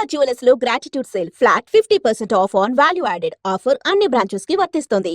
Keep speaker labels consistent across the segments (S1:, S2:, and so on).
S1: Sharada జ్యువెలర్స్లో gratitude sale flat fifty percent off on value added offer అన్ని బ్రాంచెస్కి వర్తిస్తుంది.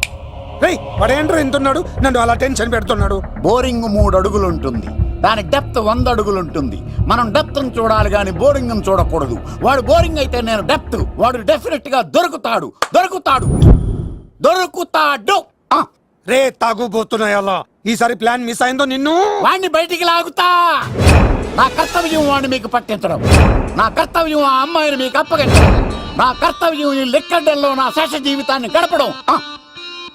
S2: రేయ్ వాడు ఏంట్రా ఎంతున్నాడు నన్ను అలా టెన్షన్ పెడుతున్నాడు.
S3: బోరింగ్ మూడు అడుగులు ఉంటుంది దాని డెప్త్ వంద అడుగులు ఉంటుంది మనం డెప్త్ చూడాలి కానీ బోరింగ్ చూడకూడదు. వాడు బోరింగ్ అయితే నేను డెప్త్ వాడు డెఫినెట్గా దొరుకుతాడు. దొరుకుతాడు. దొరుకుతాడు.
S2: రే తాగుబోతున్నాయి అలా? ఈసారి ప్లాన్ మిస్ అయిందో నిన్ను?
S3: వాణ్ణి బయటికి లాగుతా. నా కర్తవ్యం వాడిని మీకు పట్టించడం. నా కర్తవ్యం ఆ అమ్మాయిని మీకు అప్పగించడం. నా కర్తవ్యం ఈ లెక్కడ్డల్లో నా శేష జీవితాన్ని గడపడం.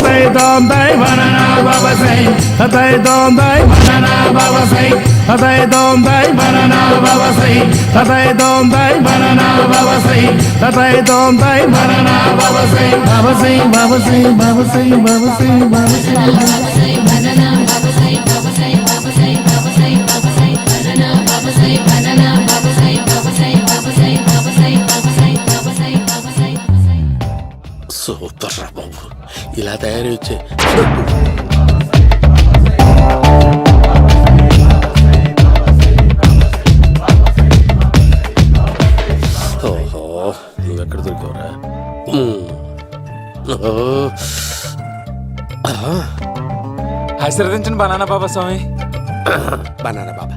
S4: తతై దోందై వనన భవసై తతై దోందై వనన భవసై తతై దోందై వనన భవసై తతై దోందై వనన భవసై తతై దోందై వనన భవసై భవసై భవసై భవసై భవసై భవసై
S5: సూపర్ రా బాబు ఇలా తయారు వచ్చే దొరికావురా. ఓహో.
S6: ఆశీర్వదించండి బనానా బాబా స్వామి
S5: బనానా బాబా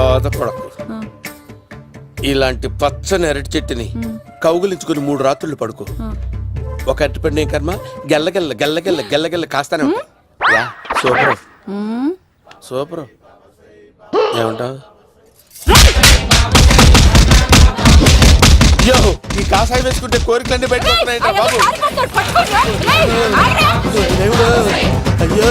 S7: బాధపడకు. ఇలాంటి పచ్చని అరటి చెట్టుని కౌగులించుకుని మూడు రాత్రులు పడుకో. ఒక అరటి పండు కర్మ? గెల్లగెల్ల గెల్లగెల్ల గెల్లగెల్ల కాస్తానే ఉంటాయి యా సూపర్. సూపర్. ఏమంటావు? యో ఈ కాసాయి వేసుకుంటే కోరికలన్నీ వస్తున్నాయంట బాబు. అయ్యో.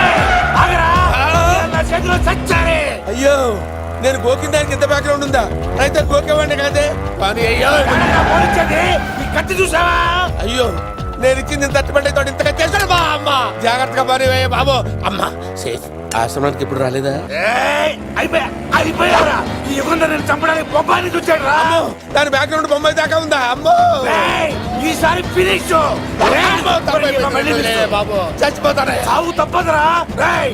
S6: చేతిలో చచ్చి
S7: అయ్యో నేను గోకిన దానికి ఇంత బ్యాక్గ్రౌండ్ ఉందా? అయితే గోకేవాడిని కాదే. కానీ అయ్యో
S2: కత్తి చూసావా?
S7: అయ్యో నేను ఇచ్చింది తట్టుబడి తోడు ఇంతగా చేశాడు బా అమ్మ. జాగ్రత్తగా పని బాబు. అమ్మ సేఫ్. ఆశ్రమానికి ఇప్పుడు రాలేదా?
S2: ఏయ్, అయిపోయా అయిపోయారా ఈ యుగంలో నేను చంపడానికి బొబ్బాని చూచాడు రా
S7: దాని బ్యాక్గ్రౌండ్ బొమ్మాయి దాకా ఉందా? అమ్మో.
S2: ఈసారి ఫినిష్.
S7: బాబు. చచ్చిపోతానే.
S2: సాగు తప్పదురా. రేయ్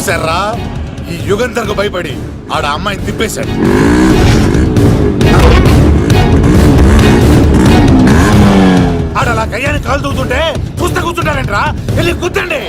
S2: చూసారా ఈ యుగంధర్కు భయపడి ఆడ అమ్మాయిని తిప్పేశాడు. ఆడ అలా కయ్యాన్ని కాలు తూగుతుంటే చూస్తే కూర్చుంటారంట్రా వెళ్ళి కూర్చోండి.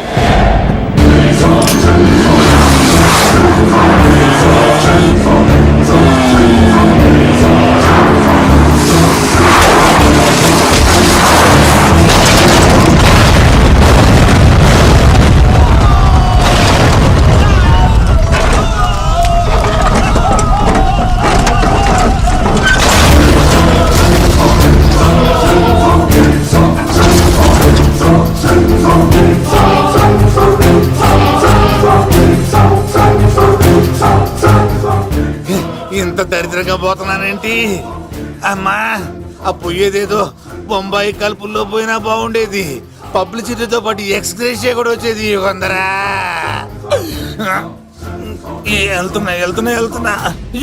S2: పోతున్నానేంటి? అమ్మా ఆ పోయేదేదో బొంబాయి కలుపుల్లో పోయినా బాగుండేది. పబ్లిసిటీతో పాటు ఎక్స్గ్రేషియా కూడా వచ్చేది యుగంధరా. వెళ్తున్నా వెళ్తున్నా వెళ్తున్నా.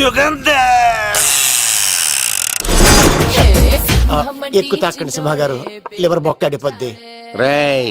S2: యుగంధర్
S5: ఎక్కు తాకండి సింహ గారు లివర్ బొక్క అడిపోద్ది.
S3: రేయ్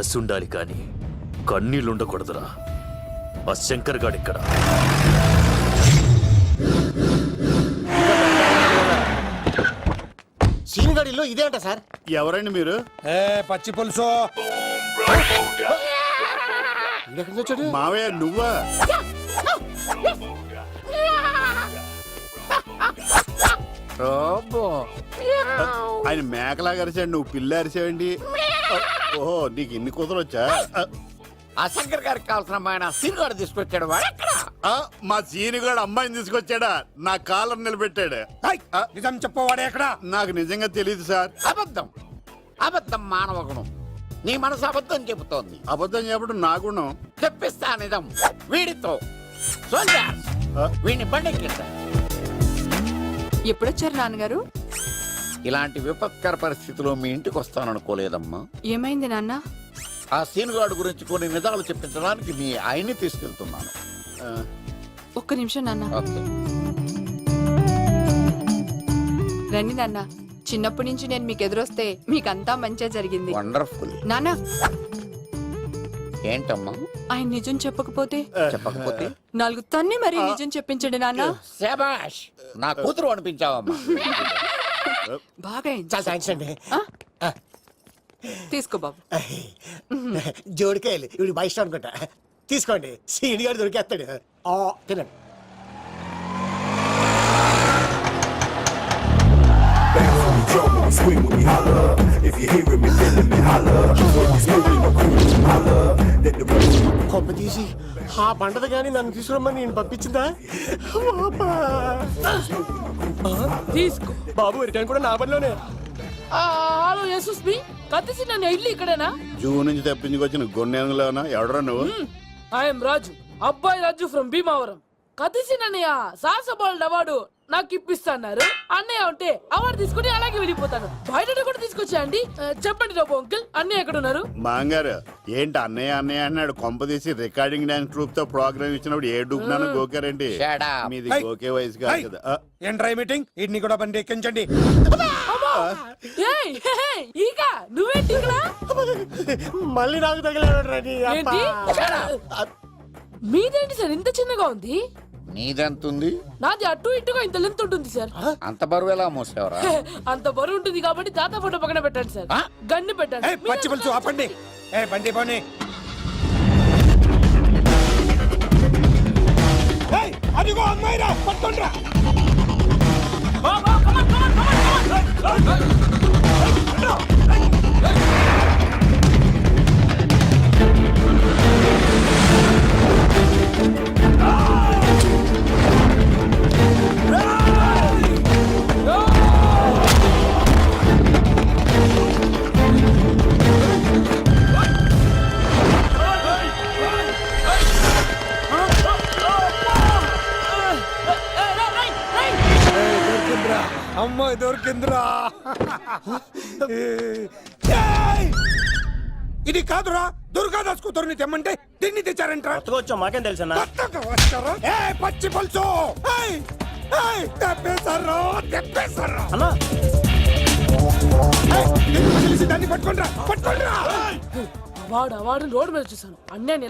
S8: కసుండాలి కానీ కన్నీళ్ళుండకూడదురా. ఆ శంకర్ ఇక్కడ
S5: సీన్గాడిలో ఇదే అంట సార్.
S3: ఎవరండి మీరు?
S2: ఏ పచ్చి పులుసు.
S5: మావే
S3: మావయ్య నువ్వా? ఆయన మేకలా అరిచాడు నువ్వు పిల్ల అరిచావండి ఓహో నీకు ఇన్ని కుదరొచ్చా? ఆ శంకర్ గారికి కావాల్సిన అమ్మాయి సీనుగాడు తీసుకొచ్చాడు వాడెక్కడ మా సీనుగాడు అమ్మాయిని తీసుకొచ్చాడా? నా కాలం నిలబెట్టాడు. ఆ,
S2: నిజం చెప్పవాడే ఎక్కడ?
S3: నాకు నిజంగా తెలియదు సార్. అబద్ధం. అబద్ధం మానవ గుణం నీ మనసు అబద్ధం చెబుతోంది. అబద్ధం చెప్పడం నా గుణం. తెప్పిస్తా నిజం. వీడితో. సోల్జర్స్ వీడిని బండెక్కిస్తా.
S9: ఎప్పుడొచ్చారు నాన్నగారు?
S3: ఇలాంటి విపత్కర పరిస్థితిలో మీ ఇంటికి వస్తాననుకోలేదమ్మా.
S9: ఏమైంది నాన్న?
S3: ఆ సీనుగాడు గురించి కొన్ని నిజాలు చెప్పించడానికి మీ ఆయన్ని తీసుకెళ్తున్నాను. ఆ,
S9: ఒక్క నిమిషం నాన్న.
S3: ఓకే.
S9: రండి నాన్న. చిన్నప్పటి నుంచి నేను మీకు ఎదురొస్తే మీకంతా మంచిగా జరిగింది.
S3: వండర్ఫుల్.
S9: నాన్న.
S3: ఏంటమ్మా?
S9: ఆయన నిజం చెప్పకపోతే?
S3: చెప్పకపోతే?
S9: నాలుగు తన్ని మరి నిజం చెప్పించండి నాన్న.
S3: శబాష్ నా కూతురు అనిపించావమ్మా.
S9: బాగా.
S5: చాలా థ్యాంక్స్ అండి?
S9: తీసుకో బాబు.
S5: జోడికాయలు ఇవి బయట అనుకుంటా. తీసుకోండి. సీని గారు దొరికేస్తాడు. ఆ, తినండి కొంప తీసి ఆ పంటది కానీ నన్ను తీసుకురమ్మని నేను పంపించిందా.
S9: తీసుకో.
S5: బాబు రిటర్న్ కూడా నా పనిలోనే.
S9: హలో యశస్వి కత్తిసి నన్ను ఇల్లు ఇక్కడేనా?
S3: జూ నుంచి తప్పించుకొచ్చిన గొన్నెంగులోనా ఎవడరా నువ్వు?
S9: ఐఎమ్ రాజు. అబ్బాయి రాజు ఫ్రమ్ భీమావరం. కత్తిసి నన్నయ్య సాహసబాల్ అవార్డు నాకు ఇప్పిస్తాన్నారు. అన్నయ్య ఉంటే అవార్డు తీసుకుని అలాగే వెళ్ళిపోతాను బయట కూడా తీసుకొచ్చా అండి చెప్పండి రాబు అంకిల్ అన్నయ్య ఎక్కడ ఉన్నారు
S3: మాంగారు ఏంటి అన్నయ్య అన్నయ్య అన్నాడు కొంప తీసి రికార్డింగ్ డాన్స్ ట్రూప్తో ప్రోగ్రామ్ ఇచ్చినప్పుడు ఏ డూబ్నాను గోకారండి మీది. గోకే వయసు కాదు కదా.
S2: ఏంట్రై మీటింగ్ వీటిని కూడా బండి ఎక్కించండి.
S9: నువ్వేంటి
S5: మళ్ళీ నాకు తగిలాడు రెడీ
S9: ఏంటి? మీదేంటి సార్ ఇంత చిన్నగా ఉంది?
S3: నీదెంతుంది
S9: నాది అటు ఇటుగా ఇంత లెంత్ ఉంటుంది సార్
S3: అంత బరువు ఎలా మోసేవరా
S9: అంత బరువు ఉంటుంది కాబట్టి తాత ఫోటో పక్కన పెట్టండి సార్? గన్ను పెట్టండి
S2: పచ్చి పులుసు ఆపండి ఏ బండి పోనీ అదిగో అమ్మాయిరా పట్టుకోండిరా దొరికిందిరా అమ్మాయి దొరికిందిరా! ఇది కాదురా దుర్గాదాస్ కూతురుని తెమ్మంటే దీన్ని తెచ్చారంట్రా.
S10: కొత్తగా వచ్చాం మాకేం తెలుసన్నా
S2: కొత్తగా వచ్చారా ఏ పచ్చి పులుసు! తెప్పేశారు తెప్పేశారు?
S10: అన్నా.
S2: తెలిసి దాన్ని పట్టుకోండిరా పట్టుకోండిరా!
S9: వాడు వాడు రోడ్డు మీద చూసాను అన్నయ్య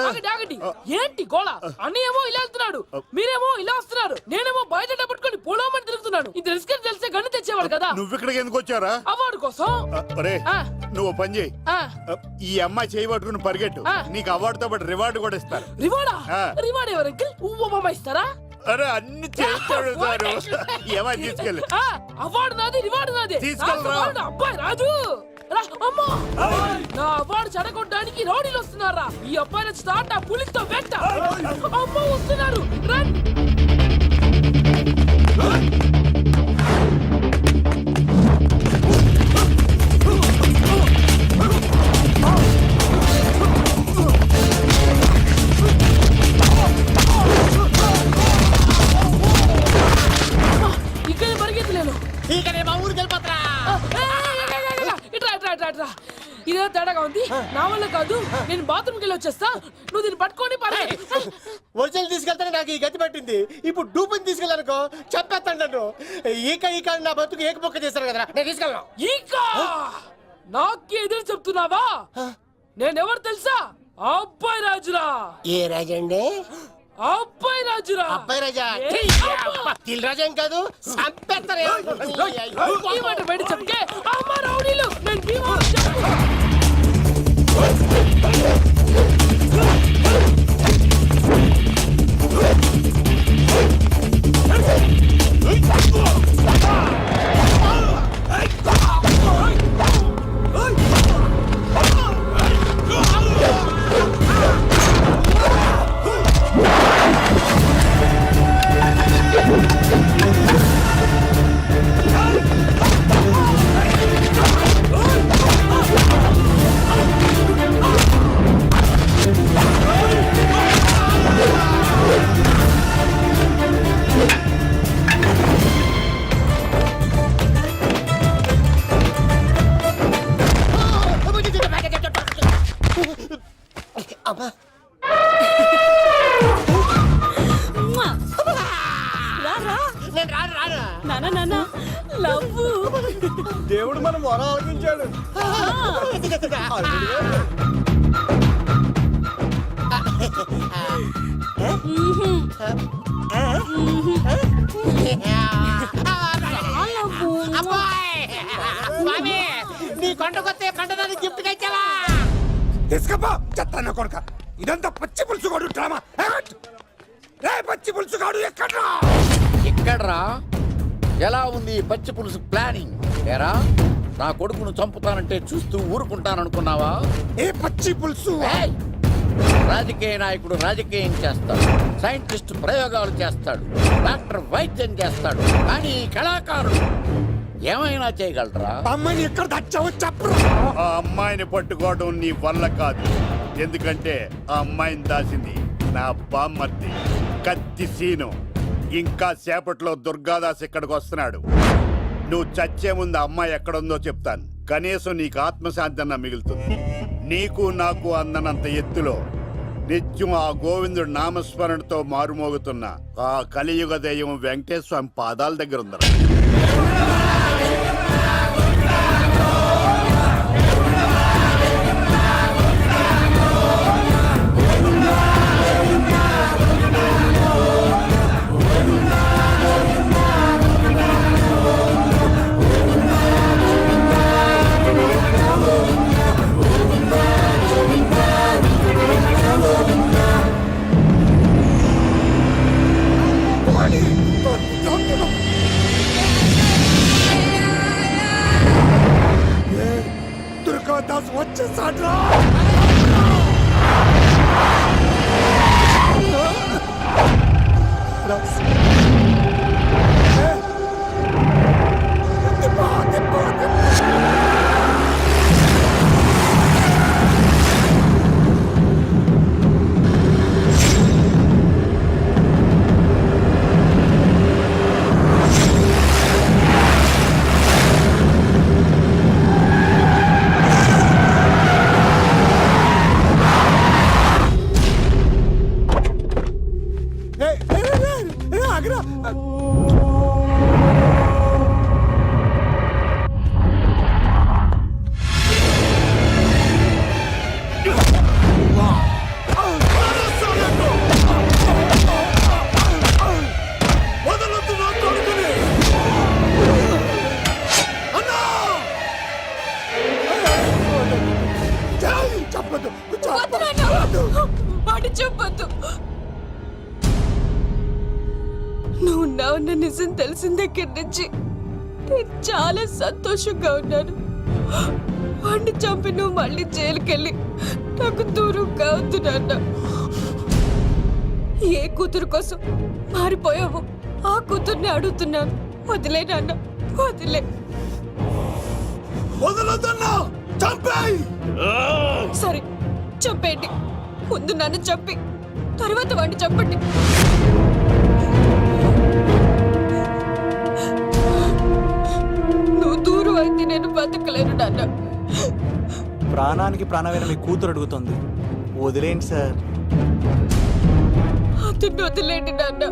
S9: ఆగండి, ఆగండి. ఏంటి గోళ? అన్నయ్య ఏమో ఇలా వెళ్తున్నాడు. మీరేమో ఇలా వస్తున్నారు. నేనేమో బయట పట్టుకొని పొలమని తిరుగుతున్నాను. ఇది రిస్క్ అని తెలిస్తే గన్ను తెచ్చేవాడు కదా.
S3: నువ్వు ఇక్కడికి ఎందుకు వచ్చారా
S9: అవార్డు కోసం.
S3: నువ్వు పని చేయి.
S9: ఆ,
S3: ఈ అమ్మాయి చేయి పట్టుకుని పరిగెట్టు. నీకు అవార్డుతో పాటు రివార్డు కూడా ఇస్తారు.
S9: రివార్డా. రివార్డ్ ఎవరు అంకిల్? ఇస్తారా?
S3: అరే అన్ని చేస్తాడు సారు. ఏమని తీసుకెళ్ళి.
S9: అవార్డు నాది రివార్డు నాది. అవార్డు అబ్బాయి రాజు. రా, అమ్మో! నా అవార్డు చెడగొట్టడానికి రౌడీలు వస్తున్నారా? ఈ అబ్బాయి నచ్చి తాట పులితో వెంట! అమ్మో వస్తున్నారు! రన్ ఇదేదో తేడాగా ఉంది నా వల్ల కాదు నేను బాత్రూమ్కి వెళ్ళి వచ్చేస్తా నువ్వు దీన్ని పట్టుకొని పరిగెత్తు.
S5: ఒరిజినల్ తీసుకెళ్తానే నాకు ఈ గతి పట్టింది ఇప్పుడు డూపుని తీసుకెళ్ళానుకో చెప్పేస్తాను నన్ను ఈక ఈక అని నా బతుకు ఏక బొక్క చేశారు కదా నేను తీసుకెళ్ళను
S9: ఇంకా నాకే ఎదురు చెప్తున్నావా నేనెవరు తెలుసా అబ్బాయి రాజురా
S5: ఏ రాజండి
S9: అబ్బాయి రాజురా
S5: అబ్బాయి రాజా. దిల్ రాజా ఏం కాదు సంపేస్తారు
S9: బయట చెప్తే అమ్మ రౌడీలు నేను
S2: తీసుకపో చెత్త కొడుక. ఇదంతా పచ్చి పులుసుగాడు డ్రామా? రే పచ్చి పులుసుగాడు ఎక్కడ్రా?
S3: ఎక్కడ్రా? ఎలా ఉంది ఈ పచ్చి పులుసు ప్లానింగ్? ఏరా నా కొడుకును చంపుతానంటే చూస్తూ ఊరుకుంటాననుకున్నావా?
S2: ఏ పచ్చి పులుసు?
S3: ఏయ్! రాజకీయ నాయకుడు రాజకీయం చేస్తాడు. సైంటిస్ట్ ప్రయోగాలు చేస్తాడు. డాక్టర్ వైద్యం చేస్తాడు. కానీ ఈ కళాకారుడు ఏమైనా చేయగలరా?
S2: అమ్మని ఎక్కడ దచ్చావో చెప్పరా.
S4: ఆ అమ్మాయిని పట్టుకోవడం నీ వల్ల కాదు. ఎందుకంటే ఆ అమ్మాయిని దాసింది నా బామ్మర్ది కత్తి సీను. ఇంకా సేపట్లో దుర్గాదాస్ ఇక్కడికి వస్తున్నాడు. నువ్వు చచ్చే ముందు ఆ అమ్మాయి ఎక్కడుందో చెప్తాను. కనీసం నీకు ఆత్మశాంతి అన్న మిగులుతుంది. నీకు నాకు అందనంత ఎత్తులో నిత్యం ఆ గోవిందుడు నామస్మరణతో మారుమోగుతున్న ఆ కలియుగ దైవం వెంకటేశ్వర స్వామి పాదాల దగ్గర ఉందరా
S1: చెప్పొద్దు. నువ్వు ఉన్నావన్న నిజం తెలిసిన దగ్గర నుంచి నేను చాలా సంతోషంగా ఉన్నాను. వాడిని చంపి నువ్వు మళ్ళీ జైలుకెళ్ళి నాకు దూరంగా వద్దు నాన్న. ఏ కూతురు కోసం మారిపోయావు ఆ కూతుర్ని అడుగుతున్నాను. వదిలే నాన్న వదిలే.
S2: చంపేయ్!
S1: సరే చంపేయండి. ముందు నన్ను చంపి తర్వాత వాడిని చంపండి. నువ్వు దూరం అయితే నేను బతకలేను నాన్న.
S11: ప్రాణానికి ప్రాణమైన మీ కూతురు అడుగుతుంది. వదిలేండి సార్.
S1: అతన్ని వదిలేండి నాన్న.